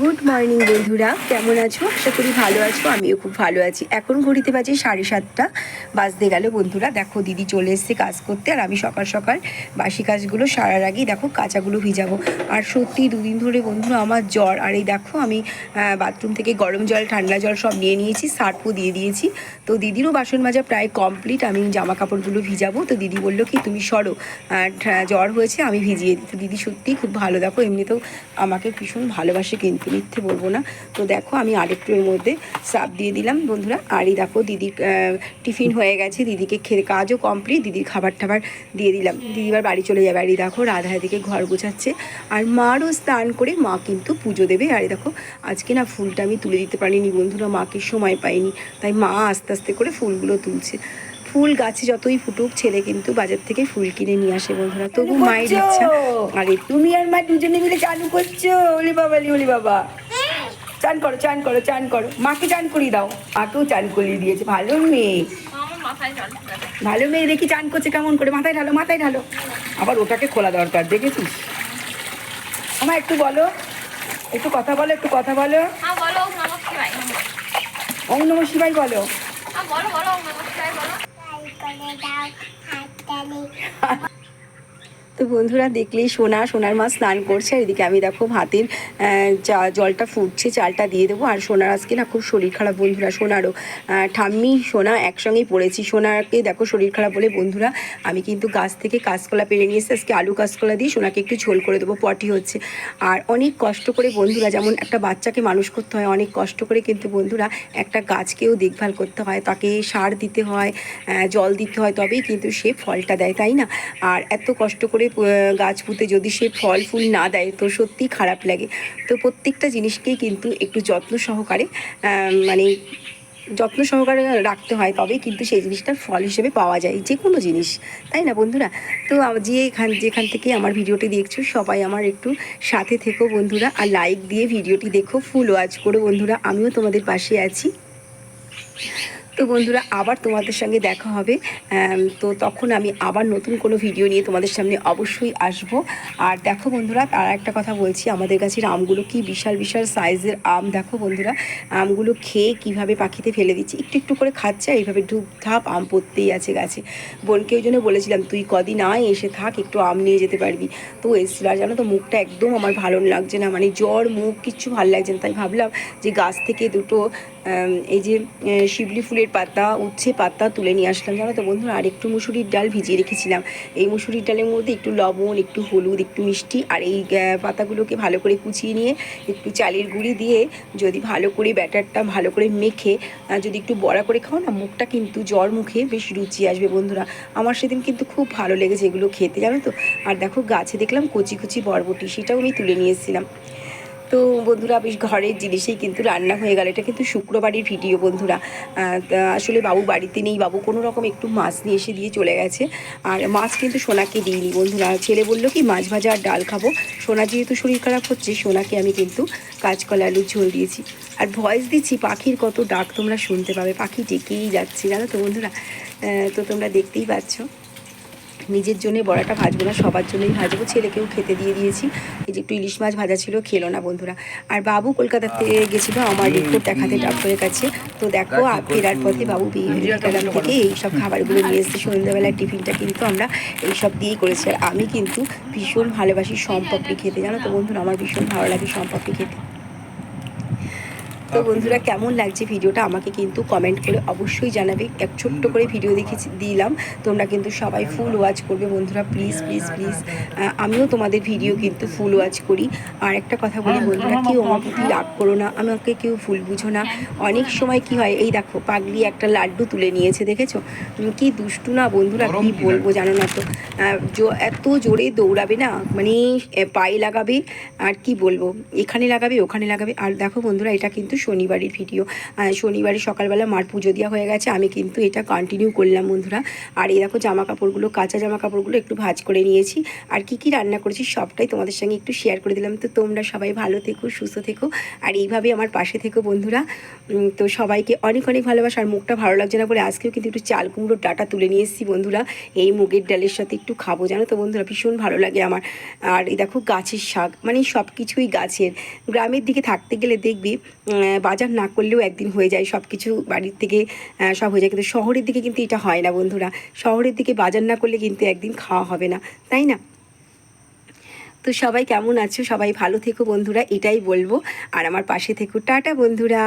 Good morning বন্ধুরা। কেমন আছো? আশা করি ভালো আছো, আমিও খুব ভালো আছি। এখন ঘড়িতে বাজে সাড়ে সাতটা, বাজতে গেল বন্ধুরা। দেখো, দিদি চলে এসছে কাজ করতে, আর আমি সকাল সকাল বাসি কাজগুলো সারার আগেই দেখো কাঁচাগুলো ভিজাবো। আর সত্যি দুদিন ধরে বন্ধুরা আমার জ্বর, আর এই দেখো আমি বাথরুম থেকে গরম জল, ঠান্ডা জল সব নিয়ে নিয়েছি সার্পও দিয়ে দিয়েছি। তো দিদিরও বাসন মাজা প্রায় কমপ্লিট আমি জামা কাপড়গুলো ভিজাবো। তো দিদি বলল কি, তুমি সরো জ্বর হয়েছে, আমি ভিজিয়ে দিই তো দিদি সত্যিই খুব ভালো। দেখো, এমনিতেও আমাকে ভীষণ ভালোবাসে কিন্তু। মিথ্যে বলব না। তো দেখো আমি আরেকটু এর মধ্যে সাপ দিয়ে দিলাম বন্ধুরা। আরই দেখো আহ, টিফিন হয়ে গেছে। দিদিকে খেয়ে কাজও কমপ্লিট দিদির খাবার টাবার দিয়ে দিলাম। দিদি এবার বাড়ি চলে যাবে। আর দেখো রাধা এদিকে ঘর গোছাচ্ছে। আর মারও স্নান করে মা কিন্তু পুজো দেবে। আর দেখো আজকে না ফুলটা আমি তুলে দিতে পারিনি বন্ধুরা। মাকে সময় পাইনি। তাই মা আস্তে আস্তে করে ফুলগুলো তুলছে। ফুল গাছে যতই ফুটুক ছেলে কিন্তু বাজার থেকে ফুল কিনে নিয়ে আসে বন্ধুরা। তবু মায়ের ইচ্ছা। আর তুমি আর মা দুজনে মিলে চালু করছ? ওলি বাবা লি ওলি বাবা। চান করো চান করো চান করো। মাকে চান করিয়ে দাও। মাকেও চান করিয়ে দিয়েছে। ভালো মেয়ে। ভালো মেয়ে দেখি চান করছে কেমন করে। মাথায় ঢালো মাথায় ঢালো। আবার ওটাকে খোলা দরকার দেখেছিস? আমার একটু বলো। একটু কথা বলো একটু কথা বলো। হ্যাঁ বলো ওম নমঃ শিবাই বলো। হ্যাঁ বলো বলো। ওম নমঃ শিবায় বলো তো বন্ধুরা দেখলেই সোনা, সোনার মা স্নান করছে, আর এদিকে আমি দেখো ভাতের জলটা ফুটছে, চালটা দিয়ে দেবো। আর সোনার আজকে না খুব শরীর খারাপ বন্ধুরা, সোনারও। ঠাম্মি, সোনা একসঙ্গেই পড়েছি। সোনাকে দেখো শরীর খারাপ বলে বন্ধুরা, আমি কিন্তু গাছ থেকে কাঁচকলা পেরে নিয়ে এসে আজকে আলু কাঁচকলা দিয়ে সোনাকে একটু ঝোল করে দেবো, পটি হচ্ছে। আর অনেক কষ্ট করে বন্ধুরা, যেমন একটা বাচ্চাকে মানুষ করতে হয়, অনেক কষ্ট করে কিন্তু বন্ধুরা একটা গাছকেও দেখভাল করতে হয়, তাকে সার দিতে হয় জল দিতে হয়, তবেই কিন্তু সে ফলটা দেয়, তাই না? আর এত কষ্ট করে আহ, গাছ পুঁতে যদি সে ফল ফুল না দেয় তো সত্যিই খারাপ লাগে। তো প্রত্যেকটা জিনিসকেই কিন্তু একটু যত্ন সহকারে মানে যত্ন সহকারে রাখতে হয় তবেই কিন্তু সেই জিনিসটার ফল হিসেবে পাওয়া যায় যে কোনো জিনিস তাই না বন্ধুরা? তো যে এখান যেখান থেকে আমার ভিডিওটি দেখছ সবাই আমার একটু সাথে থেকো বন্ধুরা আর লাইক দিয়ে ভিডিওটি দেখো ফুল ওয়াচ করো বন্ধুরা আমিও তোমাদের পাশে আছি। তো বন্ধুরা, আবার তোমাদের সঙ্গে দেখা হবে। তো তখন আমি আবার নতুন কোনো ভিডিও নিয়ে তোমাদের সামনে অবশ্যই আসব। আর দেখো বন্ধুরা আর একটা কথা বলছি, আমাদের গাছের আমগুলো কি বিশাল বিশাল সাইজের আম। দেখো বন্ধুরা, আমগুলো খেয়ে কীভাবে পাখিতে ফেলে দিচ্ছি, একটু একটু করে খাচ্ছে আর এইভাবে ঢুক ধাপ আম পড়তেই আছে গাছে। বোনকে ওই জন্য বলেছিলাম, তুই কদিন আয়, এসে থাক, একটু আম নিয়ে যেতে পারবি। তো এসেছিল, আর জানো তো, মুখটা একদম আমার ভালো লাগছে না মানে জ্বর, মুখ, কিচ্ছু ভালো লাগছে না। তাই ভাবলাম যে গাছ থেকে দুটো এই যে শিবলি ফুলের পাতা, উচ্ছে পাতা তুলে নিয়ে আসলাম। জানো তো বন্ধুরা, আর একটু মুসুরির ডাল ভিজিয়ে রেখেছিলাম। এই মুসুরির ডালের মধ্যে একটু লবণ, একটু হলুদ, একটু মিষ্টি আর এই পাতাগুলোকে ভালো করে কুচিয়ে নিয়ে একটু চালের গুঁড়ি দিয়ে যদি ভালো করে ব্যাটারটা ভালো করে মেখে যদি একটু বড়া করে খাও না, মুখটা কিন্তু জ্বর মুখে বেশ রুচি আসবে বন্ধুরা। আমার সেদিন কিন্তু খুব ভালো লেগেছে এগুলো খেতে, জানো তো। আর দেখো, গাছে দেখলাম কচি কচি বরবটি, সেটাও আমি তুলে নিয়ে এসেছিলাম। তো বন্ধুরা বেশ ঘরের জিনিসেই কিন্তু রান্না হয়ে গেল। এটা কিন্তু শুক্রবারের ভিডিও বন্ধুরা। আসলে বাবু বাড়িতে নেই। বাবু কোনো রকম একটু মাছ নিয়ে এসে দিয়ে চলে গেছে। আর মাছ কিন্তু সোনাকে দিইনি বন্ধুরা। ছেলে বলল কি, মাছ ভাজা আর ডাল খাব। সোনা যেহেতু শরীর খারাপ হচ্ছে, সোনাকে আমি কিন্তু কাঁচকলা, আলুর ঝোল দিয়েছি। আর ভয়েস দিচ্ছি, পাখির কত ডাক তোমরা শুনতে পাবে। পাখি ডেকেই যাচ্ছে। জানো তো বন্ধুরা? তো তোমরা দেখতেই পাচ্ছ। নিজের জন্য বড়াটা ভাজবো না সবার জন্যই ভাজবো। ছেলেকেও খেতে দিয়ে দিয়েছি। এই যে একটু ইলিশ মাছ ভাজা ছিল খেলো না বন্ধুরা। আর বাবু কলকাতা থেকে গেছিল আমার রিপোর্ট দেখাতে ডাক্তারের কাছে। তো দেখো ফেরার পথে বাবু বিয়েগ্রাম থেকে। এইসব খাবারগুলো নিয়ে এসেছি। সন্ধ্যাবেলার টিফিনটা কিন্তু আমরা এইসব দিয়েই করেছি। আর আমি কিন্তু ভীষণ ভালোবাসি সম্পাপড়ি খেতে। জানো তো বন্ধুরা আমার ভীষণ ভালো লাগে সম্পাপড়ি খেতে। তো বন্ধুরা কেমন লাগছে ভিডিওটা? আমাকে কিন্তু কমেন্ট করে অবশ্যই জানাবে। এক ছোট্ট করে ভিডিও দেখেছি দিলাম। তোমরা কিন্তু সবাই ফুল ওয়াচ করবে। বন্ধুরা প্লিজ প্লিজ প্লিজ আমিও তোমাদের ভিডিও কিন্তু ফুল ওয়াচ করি। আর একটা কথা বলি বন্ধুরা কেউ আমার প্রতি রাগ করো না? আমাকে কেউ ফুল বুঝো না। অনেক সময় কি হয় এই দেখো পাগলি একটা লাড্ডু তুলে নিয়েছে দেখেছ? কি দুষ্টু না বন্ধুরা কি বলব জানো না তো? জো- এত জোরে দৌড়াবে না? মানে পায়ে লাগাবে আর কি বলব? এখানে লাগাবে ওখানে লাগাবে। আর দেখো বন্ধুরা এটা কিন্তু শনিবারের ভিডিও শনিবারে সকালবেলা মার পুজো দেওয়া হয়ে গেছে, আমি কিন্তু এটা কন্টিনিউ করলাম বন্ধুরা। আর এই দেখো জামা কাপড়গুলো কাঁচা জামা কাপড়গুলো একটু ভাজ করে নিয়েছি। আর কি কি রান্না করেছি সবটাই তোমাদের সঙ্গে একটু শেয়ার করে দিলাম। তো তোমরা সবাই ভালো থেকো, সুস্থ থেকো। আর এইভাবে আমার পাশে থেকো বন্ধুরা। তো সবাইকে অনেক অনেক ভালোবাসা। আর মুখটা ভালো লাগছে না বলে আজকেও কিন্তু একটু চাল কুমড়োর ডাটা তুলে নিয়ে এসেছি বন্ধুরা। এই মুগের ডালের সাথে একটু খাব, জানো তো বন্ধুরা? ভীষণ ভালো লাগে আমার। আর এই দেখো গাছের শাক মানে সব কিছুই গাছের। গ্রামের দিকে থাকতে গেলে দেখবি বাজার না করলেও একদিন হয়ে যায়। সব কিছু বাড়ির থেকে সব হয়ে যায়। কিন্তু শহরের দিকে কিন্তু এটা হয় না বন্ধুরা। শহরের দিকে বাজার না করলে কিন্তু একদিন খাওয়া হবে না। তাই না? তো সবাই কেমন আছো? সবাই ভালো থেকো বন্ধুরা। এটাই বলব। আর আমার পাশে থেকো। টাটা বন্ধুরা।